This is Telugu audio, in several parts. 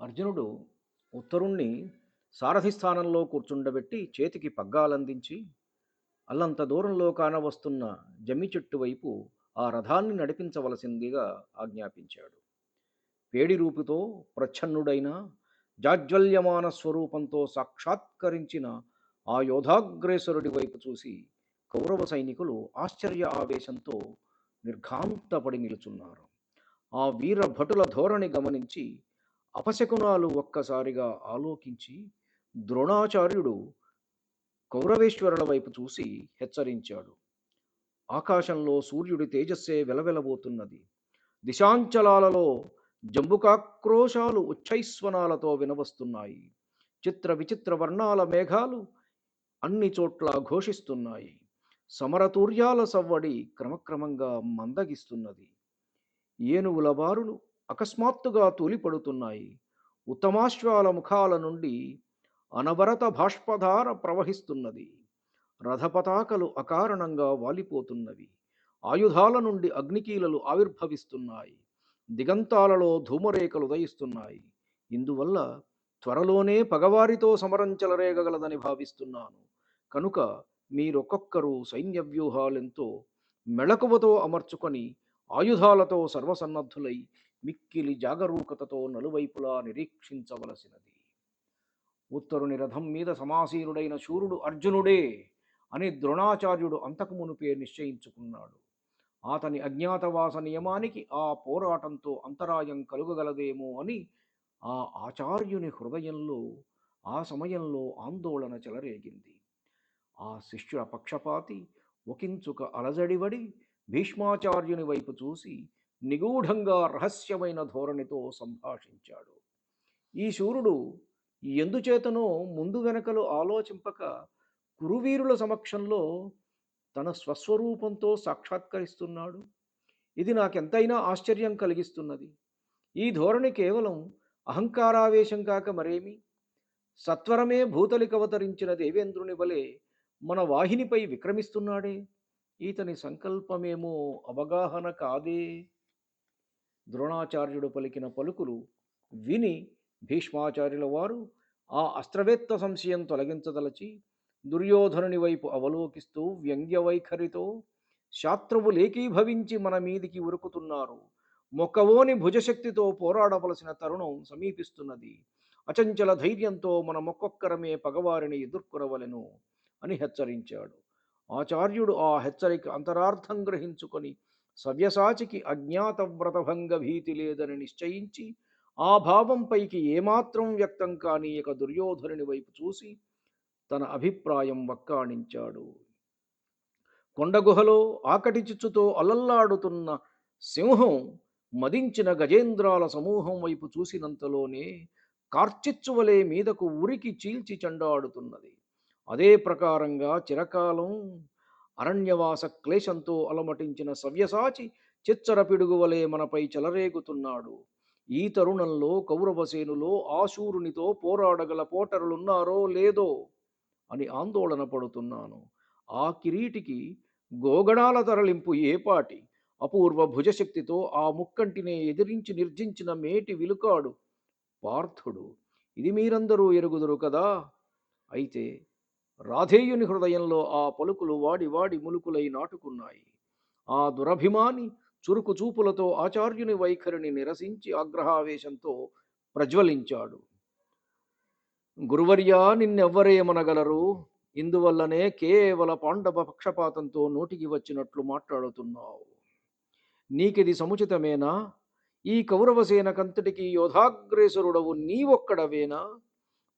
అర్జునుడు ఉత్తరుణ్ణి సారథి స్థానంలో కూర్చుండబెట్టి చేతికి పగ్గాలందించి అల్లంత దూరంలో కానవస్తున్న జమ్మి చెట్టు వైపు ఆ రథాన్ని నడిపించవలసిందిగా ఆజ్ఞాపించాడు. పేడి రూపుతో ప్రచ్ఛన్నుడైన జాజ్వల్యమాన స్వరూపంతో సాక్షాత్కరించిన ఆ యోధాగ్రేసరుడి వైపు చూసి కౌరవ సైనికులు ఆశ్చర్య ఆవేశంతో నిర్ఘాంతపడి నిలుచున్నారు. ఆ వీర భటుల ధోరణి గమనించి అపశకునాలు ఒక్కసారిగా ఆలోకించి ద్రోణాచార్యుడు కౌరవేశ్వరుల వైపు చూసి హెచ్చరించాడు. ఆకాశంలో సూర్యుడి తేజస్సే వెలవెలబోతున్నది. దిశాంచలాలలో జంబుకాక్రోశాలు ఉచ్చైస్వనాలతో వినవస్తున్నాయి. చిత్ర విచిత్ర వర్ణాల మేఘాలు అన్ని చోట్ల ఘోషిస్తున్నాయి. సమరతూర్యాల సవ్వడి క్రమక్రమంగా మందగిస్తున్నది. ఏనుగుల బారులు అకస్మాత్తుగా తూలిపడుతున్నాయి. ఉత్తమాశ్వాల ముఖాల నుండి అనవరత బాష్పధార ప్రవహిస్తున్నది. రథపతాకలు అకారణంగా వాలిపోతున్నవి. ఆయుధాల నుండి అగ్నికీలలు ఆవిర్భవిస్తున్నాయి. దిగంతాలలో ధూమరేఖలు ఉదయిస్తున్నాయి. ఇందువల్ల త్వరలోనే పగవారితో సమరం చెలరేగగలదని భావిస్తున్నాను. కనుక మీరొక్కొక్కరు సైన్య వ్యూహాలెంతో మెళకువతో అమర్చుకొని ఆయుధాలతో సర్వసన్నద్ధులై మిక్కిలి జాగరూకతతో నలువైపులా నిరీక్షించవలసినది. ఉత్తరుని రథం మీద సమాసీనుడైన శూరుడు అర్జునుడే అని ద్రోణాచార్యుడు అంతకు మునుపే నిశ్చయించుకున్నాడు. అతని అజ్ఞాతవాస నియమానికి ఆ పోరాటంతో అంతరాయం కలుగగలదేమో అని ఆ ఆచార్యుని హృదయంలో ఆ సమయంలో ఆందోళన చెలరేగింది. ఆ శిష్యుల పక్షపాతి ఒకించుక అలజడివడి భీష్మాచార్యుని వైపు చూసి నిగూఢంగా రహస్యమైన ధోరణితో సంభాషించాడు. ఈ శూరుడు ఎందుచేతనో ముందు వెనకలు ఆలోచింపక కురువీరుల సమక్షంలో తన స్వస్వరూపంతో సాక్షాత్కరిస్తున్నాడు. ఇది నాకెంతైనా ఆశ్చర్యం కలిగిస్తున్నది. ఈ ధోరణి కేవలం అహంకారావేశం కాక మరేమి? సత్వరమే భూతలికవతరించిన దేవేంద్రుని వలె మన వాహినిపై విక్రమిస్తున్నాడే. ఈతని సంకల్పమేమో అవగాహన కాదే. ద్రోణాచార్యుడు పలికిన పలుకులు విని భీష్మాచార్యుల వారు ఆ అస్త్రవేత్త సంశయం తొలగించదలచి దుర్యోధనుని వైపు అవలోకిస్తూ వ్యంగ్య వైఖరితో శాత్రువు లేకీభవించి మన మీదికి ఉరుకుతున్నారు. మొక్కవోని భుజశక్తితో పోరాడవలసిన తరుణం సమీపిస్తున్నది. అచంచల ధైర్యంతో మన మొక్కొక్కరమే పగవారిని ఎదుర్కొనవలెను అని హెచ్చరించాడు. ఆచార్యుడు ఆ హెచ్చరిక అంతరార్థం గ్రహించుకొని సవ్యసాచికి అజ్ఞాత వ్రతభంగ భీతి లేదని నిశ్చయించి ఆ భావంపైకి ఏమాత్రం వ్యక్తం కాని ఇక దుర్యోధనుని వైపు చూసి తన అభిప్రాయం వక్కాణించాడు. కొండగుహలో ఆకటి చిచ్చుతో అలల్లాడుతున్న సింహం మదించిన గజేంద్రాల సమూహం వైపు చూసినంతలోనే కార్చిచ్చువలే మీదకు ఉరికి చీల్చి చెండాడుతున్నది. అదే ప్రకారంగా చిరకాలం అరణ్యవాస క్లేశంతో అలమటించిన సవ్యసాచి చిచ్చర పిడుగువలే మనపై చెలరేగుతున్నాడు. ఈ తరుణంలో కౌరవసేనులో ఆశూరునితో పోరాడగల పోటరులున్నారో లేదో అని ఆందోళన పడుతున్నాను. ఆ కిరీటికి గోగణాల తరలింపు ఏపాటి? అపూర్వ భుజశక్తితో ఆ ముక్కంటినే ఎదిరించి నిర్జించిన మేటి విలుకాడు. పార్థుడు ఇది మీరందరూ ఎరుగుదురు కదా? అయితే రాధేయుని హృదయంలో ఆ పలుకులు వాడి వాడి ములుకులై నాటుకున్నాయి. ఆ దురభిమాని చురుకు చూపులతో ఆచార్యుని వైఖరిని నిరసించి ఆగ్రహావేశంతో ప్రజ్వలించాడు. గురువర్యా నిన్నెవ్వరేమనగలరు ఇందువల్లనే కేవల పాండవ పక్షపాతంతో నోటికి వచ్చినట్లు మాట్లాడుతున్నావు. నీకిది సముచితమేనా? ఈ కౌరవసేనకంతటికి యోధాగ్రేసరుడవు నీవొక్కడవేనా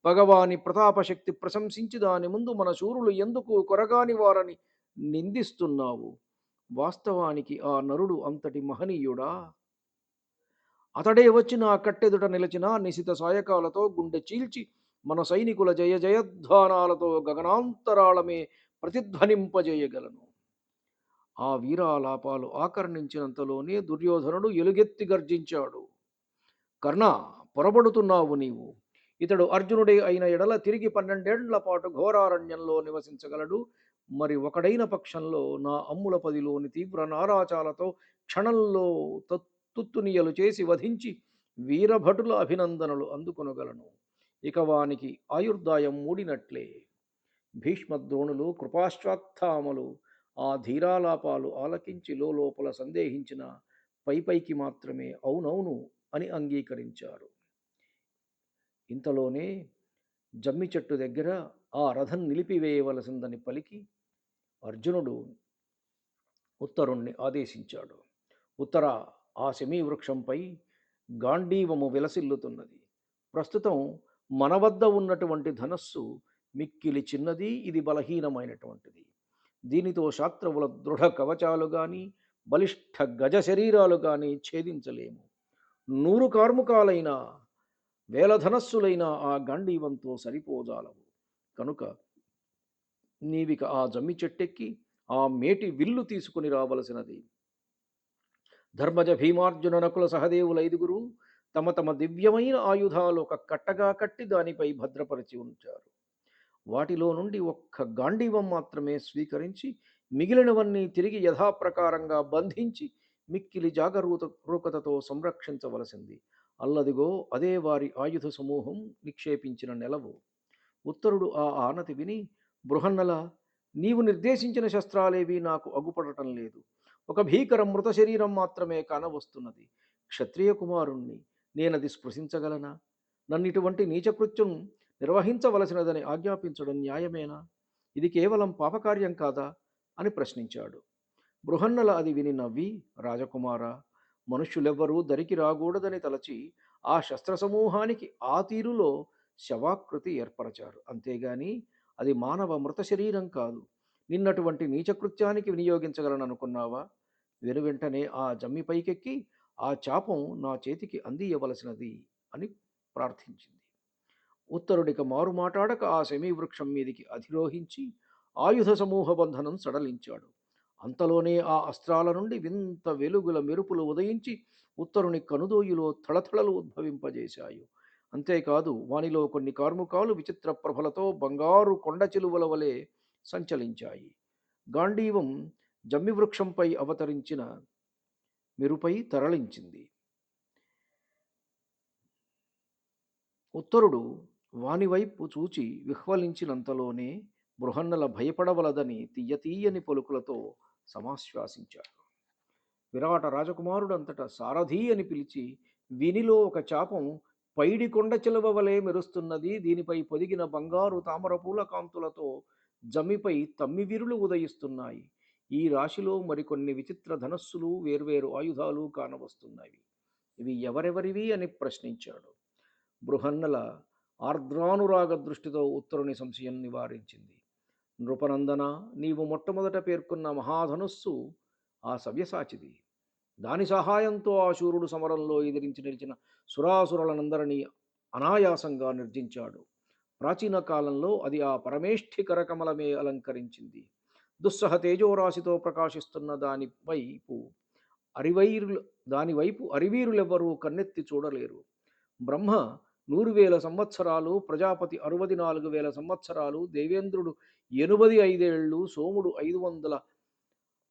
భగవాని ప్రతాపశక్తి ప్రశంసించి దాని ముందు మన శూరులు ఎందుకు కొరగాని వారని నిందిస్తున్నావు? వాస్తవానికి ఆ నరుడు అంతటి మహనీయుడా? అతడే వచ్చి నా కట్టెదుట నిలిచిన నిశిత సాయకాలతో గుండె చీల్చి మన సైనికుల జయ జయధ్వానాలతో గగనాంతరాళమే ప్రతిధ్వనింపజేయగలను. ఆ వీరాలాపాలు ఆకర్ణించినంతలోనే దుర్యోధనుడు ఎలుగెత్తి గర్జించాడు. కర్ణ పొరబడుతున్నావు నీవు. ఇతడు అర్జునుడే అయిన ఎడల తిరిగి పన్నెండేండ్ల పాటు ఘోరారణ్యంలో నివసించగలడు. మరి ఒకడైన పక్షంలో నా అమ్ముల పదిలోని తీవ్ర నారాచాలతో క్షణంలో తత్తుత్తునియలు చేసి వధించి వీరభటుల అభినందనలు అందుకొనగలను. ఇక వానికి ఆయుర్దాయం మూడినట్లే. భీష్మద్రోణులు కృపాశ్వాత్థామలు ఆ ధీరాలాపాలు ఆలకించి లోపల సందేహించిన పైపైకి మాత్రమే అవునవును అని అంగీకరించారు. ఇంతలోనే జమ్మి చెట్టు దగ్గర ఆ రథం నిలిపివేయవలసిందని పలికి అర్జునుడు ఉత్తరుణ్ణి ఆదేశించాడు. ఉత్తర ఆ శమీ వృక్షంపై గాంధీవము విలసిల్లుతున్నది. ప్రస్తుతం మన వద్ద ఉన్నటువంటి ధనస్సు మిక్కిలి చిన్నది ఇది బలహీనమైనటువంటిది. దీనితో శాస్త్రవుల దృఢ కవచాలు కానీ బలిష్ట గజ శరీరాలు కానీ ఛేదించలేము. నూరు కార్ముకాలైన వేల ధనస్సులైన ఆ గాంధీవంతో సరిపోజాలవు. కనుక నీవిక ఆ జమ్మి చెట్టెక్కి ఆ మేటి విల్లు తీసుకుని రావలసినది. ధర్మజ భీమార్జున నకుల సహదేవుల ఐదుగురు తమ తమ దివ్యమైన ఆయుధాలు ఒక కట్టగా కట్టి దానిపై భద్రపరిచి ఉంచారు. వాటిలో నుండి ఒక్క గాంధీవం మాత్రమే స్వీకరించి మిగిలినవన్నీ తిరిగి యథాప్రకారంగా బంధించి మిక్కిలి జాగరూత రూకతతో సంరక్షించవలసింది. అల్లదిగో అదే వారి ఆయుధ సమూహం నిక్షేపించిన నెలవు. ఉత్తరుడు ఆ ఆనతి విని బృహన్నల నీవు నిర్దేశించిన శస్త్రాలేవి నాకు అగుపడటం లేదు. ఒక భీకర మృత శరీరం మాత్రమే కానవస్తున్నది. క్షత్రియ కుమారుణ్ణి నేనది స్పృశించగలనా? నన్నిటువంటి నీచకృత్యం నిర్వహించవలసినదని ఆజ్ఞాపించడం న్యాయమేనా? ఇది కేవలం పాపకార్యం కాదా? అని ప్రశ్నించాడు. బృహన్నల అది విని నవ్వి రాజకుమార మనుష్యులెవ్వరూ దరికి రాకూడదని తలచి ఆ శస్త్ర సమూహానికి ఆ తీరులో శవాకృతి ఏర్పరచారు. అంతేగాని అది మానవ మృత శరీరం కాదు. నిన్నటువంటి నీచకృత్యానికి వినియోగించగలననుకున్నావా? వెను వెంటనే ఆ జమ్మి పైకెక్కి ఆ చాపం నా చేతికి అందియవలసినది అని ప్రార్థించింది. ఉత్తరుడిక మారు మాటాడక ఆ శమీవృక్షం మీదికి అధిరోహించి ఆయుధ సమూహ బంధనం సడలించాడు. అంతలోనే ఆ అస్త్రాల నుండి వింత వెలుగుల మెరుపులు ఉదయించి ఉత్తరుని కనుదోయిలో తళతళలు ఉద్భవింపజేశాయి. అంతేకాదు వానిలో కొన్ని కార్ముకాలు విచిత్ర ప్రభలతో బంగారు కొండ చిలువల వలె సంచలించాయి. గాంధీవం జమ్మి వృక్షంపై అవతరించిన మెరుపై తరలించింది. ఉత్తరుడు వానివైపు చూచి విహ్వలించినంతలోనే బృహన్నల భయపడవలదని తీయతీయని పలుకులతో సమాశ్వాసించాడు. విరాట రాజకుమారుడంతటా సారథి అని పిలిచి వినిలో ఒక చాపం పైడి కొండ చిలువ వలె మెరుస్తున్నది. దీనిపై పొదిగిన బంగారు తామరపూల కాంతులతో జమ్మిపై తమ్మివిరులు ఉదయిస్తున్నాయి. ఈ రాశిలో మరికొన్ని విచిత్ర ధనస్సులు వేర్వేరు ఆయుధాలు కానవస్తున్నాయి. ఇవి ఎవరెవరివి? అని ప్రశ్నించాడు. బృహన్నల ఆర్ద్రానురాగ దృష్టితో ఉత్తరుని సంశయం నివారించింది. నృపనందన నీవు మొట్టమొదట పేర్కొన్న మహాధనుస్సు ఆ సవ్యసాచిది. దాని సహాయంతో ఆ శూరుడు సమరంలో ఎదిరించి నిలిచిన సురాసురులనందరినీ అనాయాసంగా నిర్జించాడు. ప్రాచీన కాలంలో అది ఆ పరమేష్ఠి కరకమలమే అలంకరించింది. దుస్సహ తేజోరాశితో ప్రకాశిస్తున్న దాని వైపు అరివైరులు దానివైపు అరివీరులెవ్వరూ కన్నెత్తి చూడలేరు. బ్రహ్మ నూరు వేల సంవత్సరాలు ప్రజాపతి అరవది నాలుగు వేల సంవత్సరాలు దేవేంద్రుడు ఎనుబది ఐదేళ్ళు సోముడు ఐదు వందల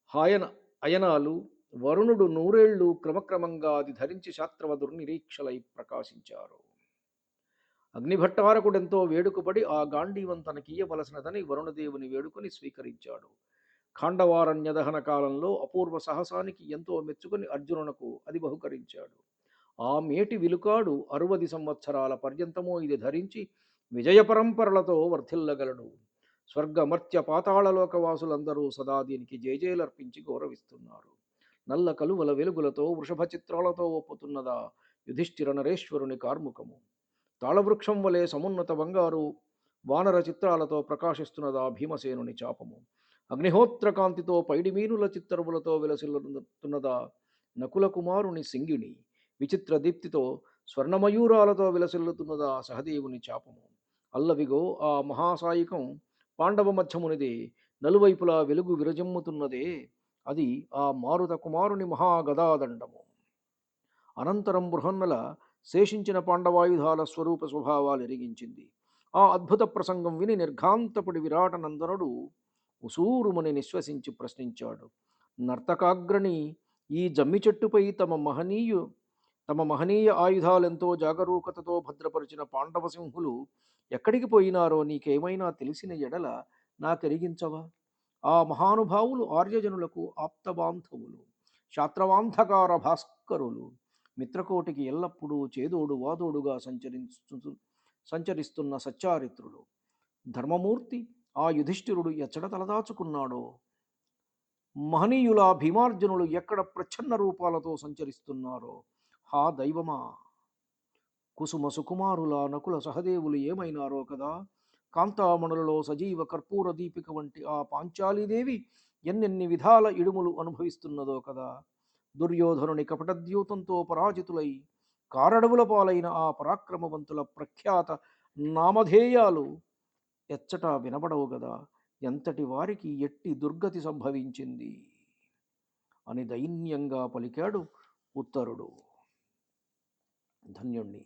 హాయన అయనాలు వరుణుడు నూరేళ్ళు క్రమక్రమంగా అది ధరించి శాస్త్రవధురు నిరీక్షలై ప్రకాశించారు. అగ్నిభట్టారకుడెంతో వేడుకపడి ఆ గాంధీవం తనకియ్యవలసినదని వరుణదేవుని వేడుకొని స్వీకరించాడు. ఖాండవారణ్య దహన కాలంలో అపూర్వ సాహసానికి ఎంతో మెచ్చుకొని అర్జునునకు అది బహుకరించాడు. ఆ మేటి విలుకాడు అరవది సంవత్సరాల పర్యంతమో ఇది ధరించి విజయ పరంపరలతో వర్ధిల్లగలడు. స్వర్గమర్త్య పాతాళలోకవాసులందరూ సదా దీనికి జయజయలర్పించి గౌరవిస్తున్నారు. నల్ల కలువల వెలుగులతో వృషభ చిత్రాలతో ఒప్పుతున్నదా యుధిష్ఠిర నరేశ్వరుని కార్ముకము? తాళవృక్షం వలె సమున్నత బంగారు వానర చిత్రాలతో ప్రకాశిస్తున్నదా భీమసేనుని చాపము? అగ్నిహోత్రకాంతితో పైడిమీనుల చిత్తరువులతో విలసిల్లుతున్నదా నకుల కుమారుని సింగిణి? విచిత్ర దీప్తితో స్వర్ణమయూరాలతో విలసిల్లుతున్నదా సహదేవుని చాపము? అల్లవిగో ఆ మహాసాయికం పాండవ మధ్యమునిదే నలువైపులా వెలుగు విరజమ్ముతున్నదే అది ఆ మారుత కుమారుని మహాగదాదండము. అనంతరం బృహన్నల శేషించిన పాండవాయుధాల స్వరూప స్వభావాలు ఎరిగించింది ఆ అద్భుత ప్రసంగం విని నిర్ఘాంతపుడి విరాటనందనుడు ఉసూరుమని నిశ్వసించి ప్రశ్నించాడు. నర్తకాగ్రణి ఈ జమ్మి చెట్టుపై తమ మహనీయు తమ మహనీయ ఆయుధాలెంతో జాగరూకతతో భద్రపరిచిన పాండవ సింహులు ఎక్కడికి పోయినారో నీకేమైనా తెలిసిన ఎడల నాకెరిగించవా ఆ మహానుభావులు ఆర్యజనులకు ఆప్తబాంధవులు శాత్రవాంధకార భాస్కరులు మిత్రకోటికి ఎల్లప్పుడూ చేదోడు వాదోడుగా సంచరించు సంచరిస్తున్న సచ్చారిత్రులు. ధర్మమూర్తి ఆ యుధిష్ఠిరుడు ఎచ్చట తలదాచుకున్నాడో? మహనీయుల భీమార్జునులు ఎక్కడ ప్రచ్ఛన్న రూపాలతో సంచరిస్తున్నారో? హా దైవమా! కుసుమ సుకుమారుల నకుల సహదేవులు ఏమైనారో కదా? కాంతామణులలో సజీవ కర్పూర దీపిక వంటి ఆ పాంచాలీదేవి ఎన్నెన్ని విధాల ఇడుములు అనుభవిస్తున్నదో కదా? దుర్యోధనుని కపటద్యూతంతో పరాజితులై కారడవుల పాలైన ఆ పరాక్రమవంతుల ప్రఖ్యాత నామధేయాలు ఎచ్చట వినబడవు గదా? ఎంతటి వారికి ఎట్టి దుర్గతి సంభవించింది? అని దైన్యంగా పలికాడు ఉత్తరుడు. ధన్యుణ్ణి.